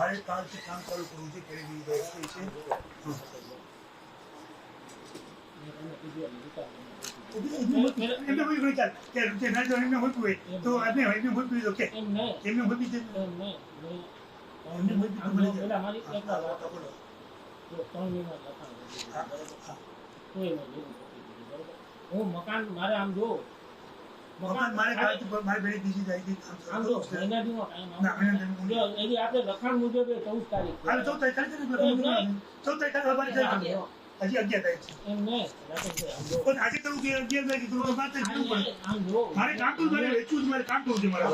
મારે કાલથી કામ ચાલુ કરવું છે કેવી બીજી ભાઈ છે? એમને કોઈ કોઈ ચાલ કે જે ના જો એમને હોતું હોય તો એમને એમને હોતું હોય તો કે એમ નહીં. એમને હોતી છે? એમ નહીં. મેં- એમને હોતી આમ તો જો બોલી પેલા મારી એક વાર વાત બોલો. જો ત્રણ મહિના લખાણ કરી હા, મકાન મારે આમ જો મારે કાલથી મારી બેન બીજી જાય છે. આમ જો કરવું છે. મહિના ના, મહિના એની આપણે લખાણ મુજબ તારીખ હાલ તારીખ તારીખ હજી અગિયાર તારીખ છે. એમ નહીં. પણ આજે કે અગિયાર તારીખે તો વાત જ કરવું પડે મારે કામ મારે વેચવું મારે કામ કરવું છે મારે.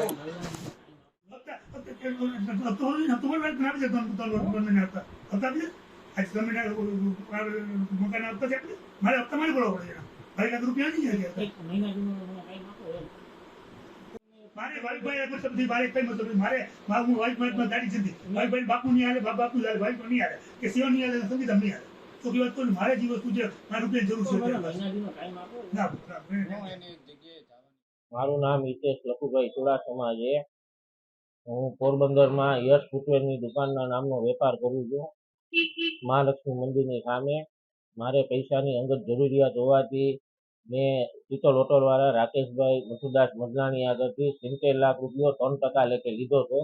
મકાન છે. મારે હપ્તા મારે ભરવા પડે એક મહિના દીનો મને time આપો એમ. મારે વાઈફ ભાઈ મતલબથી મારે કઈ મતલબ મારે મારું હું વાઈફમાં દાડી જતી વાઈફ ભાઈ બાપુ નહીં હાલે બાપ બાપુ હાલે વાઈફ નહીં હાલે કે સેવા નહીં હાલે સંગીત નહીં હાલે તો કે વાત તો મારે જે વસ્તુ છે મારું રૂપિયા જરૂર છે. ના. મારું નામ હિતેશ લખુભાઈ ચુડાસમા છે. હું પોરબંદરમાં યશ ફૂટવેરની દુકાનના નામનો વેપાર કરું છું. મહાલક્ષ્મી મંદિરની સામે. મારે પૈસાની અંગત જરૂરિયાત હોવાથી મેં શીતલ હોટલવાળા રાકેશભાઈ મસુદાસ મદનાણી આગળથી સિત્તેર લાખ રૂપિયો ત્રણ ટકા લેખે લીધો હતો.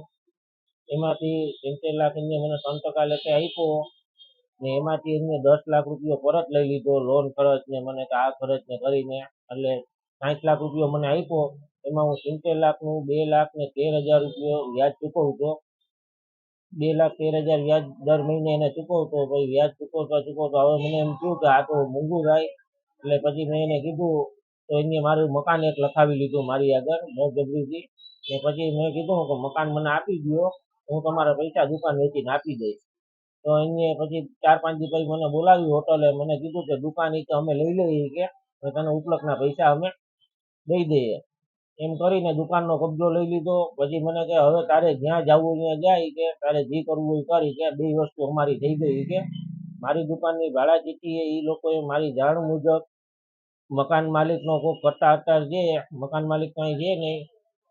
એમાંથી સિત્તેર લાખ એમને મને ત્રણ ટકા લેખે આપ્યો ને એમાંથી એમને દસ લાખ રૂપિયો પરત લઈ લીધો લોન ખર્ચ ને મને આ ખર્ચ ને કરીને એટલે સાઠ લાખ રૂપિયો મને આપ્યો. એમાં હું સિત્તેર લાખનું બે લાખ ને તેર હજાર રૂપિયો વ્યાજ ચૂકવતો. બે લાખ તેર હજાર વ્યાજ દર મહિને એને ચૂકવતો. પછી વ્યાજ ચૂકવતા ચૂકવતા હવે મને એમ થયું કે આ તો મોંઘું થાય. એટલે પછી મેં એને કીધું, તો એને મારું મકાન એક લખાવી લીધું મારી આગળ મોજબરીથી ને પછી મેં કીધું કે મકાન મને આપી દો હું તમારા પૈસા દુકાન વેચીને આપી દઈશ. તો એને પછી ચાર પાંચ દી પછી મને બોલાવી હોટલે, મને કીધું કે દુકાન કે અમે લઈ લઈએ કે તને ઉપલકના પૈસા અમે દઈ દઈએ. એમ કરીને દુકાનનો કબજો લઈ લીધો. પછી મને કે, હવે તારે જ્યાં જવું ત્યાં જાય કે, તારે જે કરવું એ કરી કે, બે વસ્તુ અમારી થઈ ગઈ કે. મારી દુકાનની ભાડા ચીઠી એ લોકોએ મારી જાણ મુજબ મકાન માલિકનો કોઈ કરતા અતાર છે, મકાન માલિક કાંઈ છે નહીં.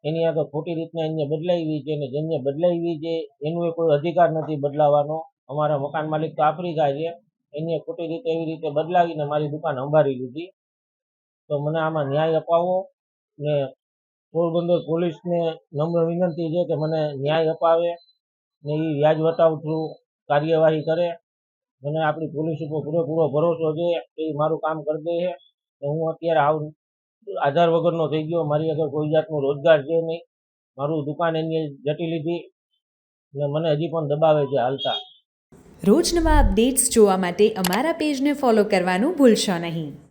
એની આગળ ખોટી રીતના એને બદલાવી છે અને જેમને બદલાવી છે, એનું કોઈ અધિકાર નથી બદલાવાનો. અમારા મકાન માલિક તો આફ્રિકા છે, એને ખોટી રીતે એવી રીતે બદલાવીને મારી દુકાન સંભાળી લીધી. તો મને આમાં ન્યાય અપાવો ને પોરબંદર પોલીસને નમ્ર વિનંતી છે કે મને ન્યાય અપાવે ને એ વ્યાજ વટાવ થ્રુ કાર્યવાહી કરે. મને આપણી પોલીસ ઉપર પૂરેપૂરો ભરોસો છે એ મારું કામ કરી દે. છે ને હું અત્યારે આવું આધાર વગરનો થઈ ગયો. મારી આગળ કોઈ જાતનો રોજગાર છે નહીં. મારું દુકાન એની જટી લીધી. ને મને હજી પણ દબાવે છે હાલતા. રોજ નવા અપડેટ્સ જોવા માટે અમારા પેજને ફોલો કરવાનું ભૂલશો નહીં.